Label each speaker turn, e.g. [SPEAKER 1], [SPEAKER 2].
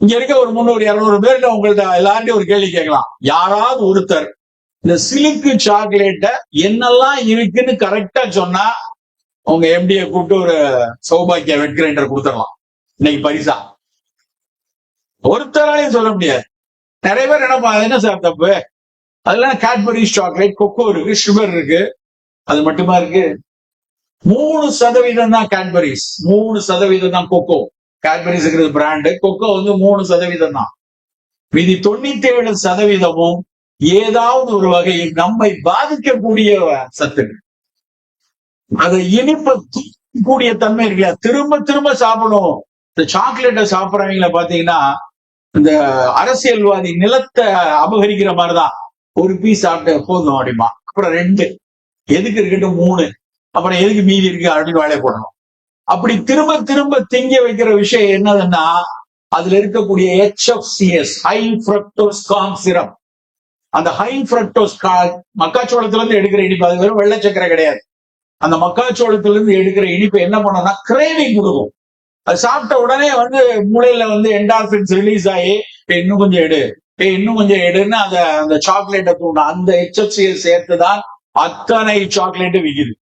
[SPEAKER 1] இங்க இருக்க ஒரு முந்நூறு இருநூறு பேர்கிட்ட உங்கள்ட்ட எல்லார்ட்டையும் ஒரு கேள்வி கேட்கலாம். யாராவது ஒருத்தர் இந்த சிலுக்கு சாக்லேட்ட என்னெல்லாம் இருக்குன்னு கரெக்டா சொன்னா உங்க எம்டிய கூப்பிட்டு ஒரு சௌபாக்கிய வெட் கிரைண்டர் கொடுத்துடலாம். இன்னைக்கு பரிசா. ஒருத்தராலையும் சொல்ல முடியாது. நிறைய பேர் என்னப்பா என்ன சார் தப்பு? அதெல்லாம் கேட்பரி சாக்லேட் கொக்கோ இருக்கு சுகர் இருக்கு. அது மட்டுமா இருக்கு? மூணு சதவீதம் தான் கேட்பரிஸ் மூணு சதவீதம் தான் கொக்கோ கேட்பரிஸ் பிராண்டு கொக்கோ வந்து மூணு சதவீதம் தான். மீதி தொண்ணூத்தி ஏழு சதவீதமும் ஏதாவது ஒரு வகையில் நம்மை பாதிக்கக்கூடிய சத்துக்கள். அதை இனிப்பு கூடிய தன்மை இருக்குல்ல திரும்ப திரும்ப சாப்பிடும் இந்த சாக்லேட்டை சாப்பிட்றவங்கள பாத்தீங்கன்னா இந்த அரசியல்வாதி நிலத்தை அபகரிக்கிற மாதிரிதான். ஒரு பீஸ் சாப்பிட்டு போதும் அப்படிமா அப்புறம் ரெண்டு. எதுக்கு இருக்கட்டும் மூணு. அப்புறம் எதுக்கு மீதி இருக்கு? அப்படின்னு வேலையை போடணும். அப்படி திரும்ப திரும்ப திங்க வைக்கிற விஷயம் என்னதுன்னா அதுல இருக்கக்கூடிய ஹெச்எஃப்சிஎஸ் ஹை ஃப்ரக்டோஸ் காம் சிரம் அந்த ஹை ஃப்ரக்டோஸ் மக்காச்சோளத்துல இருந்து எடுக்கிற இனிப்பு அது வெறும் வெள்ளச்சக்கரை கிடையாது. அந்த மக்காச்சோளத்துல இருந்து எடுக்கிற இனிப்பு என்ன பண்ணோம்னா கிரேவிங் கொடுக்கும். அது சாப்பிட்ட உடனே வந்து மூளையில வந்து என்டார்பின்ஸ் ரிலீஸ் ஆகி இன்னும் கொஞ்சம் எடு. இப்போ இன்னும் கொஞ்சம் எடுன்னு அந்த அந்த சாக்லேட்டை தூண்டும் அந்த ஹெச்எஃப்சியை சேர்த்து தான் அத்தனை சாக்லேட்டு விக்குது.